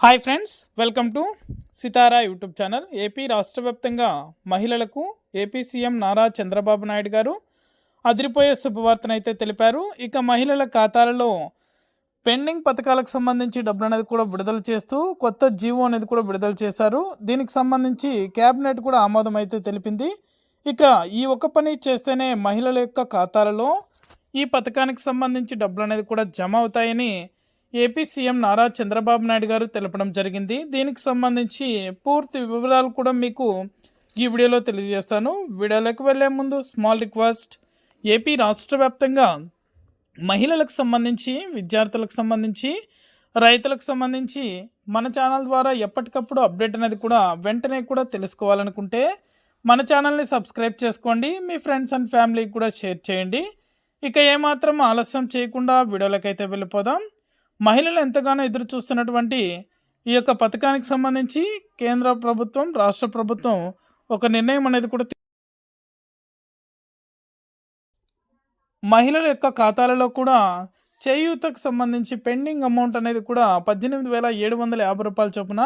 Hi friends welcome to Sitara YouTube channel AP రాష్ట్ర వ్యాప్తంగా మహిళలకు ఏపీ సీఎం నారా చంద్రబాబు నాయుడు గారు అదిరిపోయే శుభవార్తనైతే తెలిపారు. ఇక మహిళల ఖాతాలలో పెండింగ్ పథకాలకు సంబంధించి డబ్బులు అనేది కూడా విడుదల చేస్తూ కొత్త జీవో అనేది కూడా విడుదల చేశారు. దీనికి సంబంధించి క్యాబినెట్ కూడా ఆమోదం అయితే తెలిపింది. ఇక ఈ ఒక్క పని చేస్తేనే మహిళల యొక్క ఖాతాలలో ఈ పథకానికి సంబంధించి డబ్బులు అనేది కూడా జమ అవుతాయని ఏపీ సీఎం నారా చంద్రబాబు నాయుడు గారు తెలపడం జరిగింది. దీనికి సంబంధించి పూర్తి వివరాలు కూడా మీకు ఈ వీడియోలో తెలియజేస్తాను. వీడియోలోకి వెళ్ళే ముందు స్మాల్ రిక్వెస్ట్. ఏపీ రాష్ట్ర వ్యాప్తంగా మహిళలకు సంబంధించి విద్యార్థులకు సంబంధించి రైతులకు సంబంధించి మన ఛానల్ ద్వారా ఎప్పటికప్పుడు అప్డేట్ అనేది కూడా వెంటనే కూడా తెలుసుకోవాలనుకుంటే మన ఛానల్ని సబ్స్క్రైబ్ చేసుకోండి. మీ ఫ్రెండ్స్ అండ్ ఫ్యామిలీకి కూడా షేర్ చేయండి. ఇక ఏమాత్రం ఆలస్యం చేయకుండా వీడియోలకైతే వెళ్ళిపోదాం. మహిళలు ఎంతగానో ఎదురు చూస్తున్నటువంటి ఈ యొక్క పథకానికి సంబంధించి కేంద్ర ప్రభుత్వం రాష్ట్ర ప్రభుత్వం ఒక నిర్ణయం అనేది కూడా మహిళల యొక్క ఖాతాలలో కూడా చేయూతకు సంబంధించి పెండింగ్ అమౌంట్ అనేది కూడా పద్దెనిమిది వేల ఏడు వందల యాభై రూపాయల చొప్పున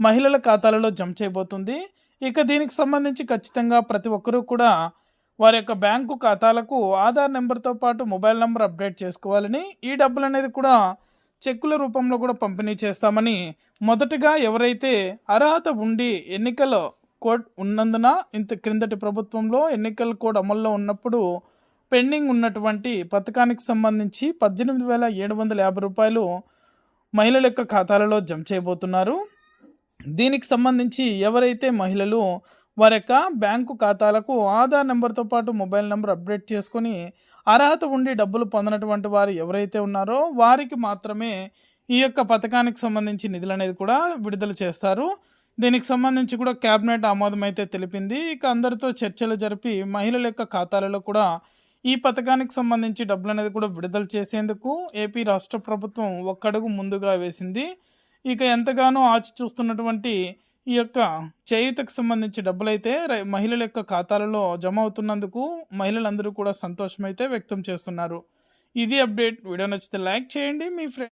మహిళల ఖాతాలలో జమ చేయబోతుంది. ఇక దీనికి సంబంధించి ఖచ్చితంగా ప్రతి ఒక్కరూ కూడా వారి యొక్క బ్యాంకు ఖాతాలకు ఆధార్ నెంబర్తో పాటు మొబైల్ నెంబర్ అప్డేట్ చేసుకోవాలని ఈ డబ్బులు అనేది కూడా చెక్కుల రూపంలో కూడా పంపిణీ చేస్తామని మొదటగా ఎవరైతే అర్హత ఉండి ఎన్నికల కోడ్ ఉన్నందున ఇంత క్రిందటి ప్రభుత్వంలో ఎన్నికల కోడ్ అమల్లో ఉన్నప్పుడు పెండింగ్ ఉన్నటువంటి పథకానికి సంబంధించి పద్దెనిమిది వేల ఏడు వందల యాభై రూపాయలు మహిళల యొక్క ఖాతాలలో జమ చేయబోతున్నారు. దీనికి సంబంధించి ఎవరైతే మహిళలు వారి యొక్క బ్యాంకు ఖాతాలకు ఆధార్ నెంబర్తో పాటు మొబైల్ నెంబర్ అప్డేట్ చేసుకొని అర్హత ఉండి డబ్బులు పొందినటువంటి వారు ఎవరైతే ఉన్నారో వారికి మాత్రమే ఈ యొక్క పథకానికి సంబంధించి నిధులు అనేది కూడా విడుదల చేస్తారు. దీనికి సంబంధించి కూడా క్యాబినెట్ ఆమోదం అయితే తెలిపింది. ఇక అందరితో చర్చలు జరిపి మహిళల యొక్క ఖాతాలలో కూడా ఈ పథకానికి సంబంధించి డబ్బులు అనేది కూడా విడుదల చేసేందుకు ఏపీ రాష్ట్ర ప్రభుత్వం ఒక్కడుగు ముందుగా వేసింది. ఇక ఎంతగానో ఆచి చూస్తున్నటువంటి ఈ యొక్క చేయూతకు సంబంధించి డబ్బులైతే రై- మహిళల యొక్క ఖాతాలలో జమ అవుతున్నందుకు మహిళలందరూ కూడా సంతోషమైతే వ్యక్తం చేస్తున్నారు. ఇది అప్డేట్. వీడియో నచ్చితే లైక్ చేయండి మీ ఫ్రెండ్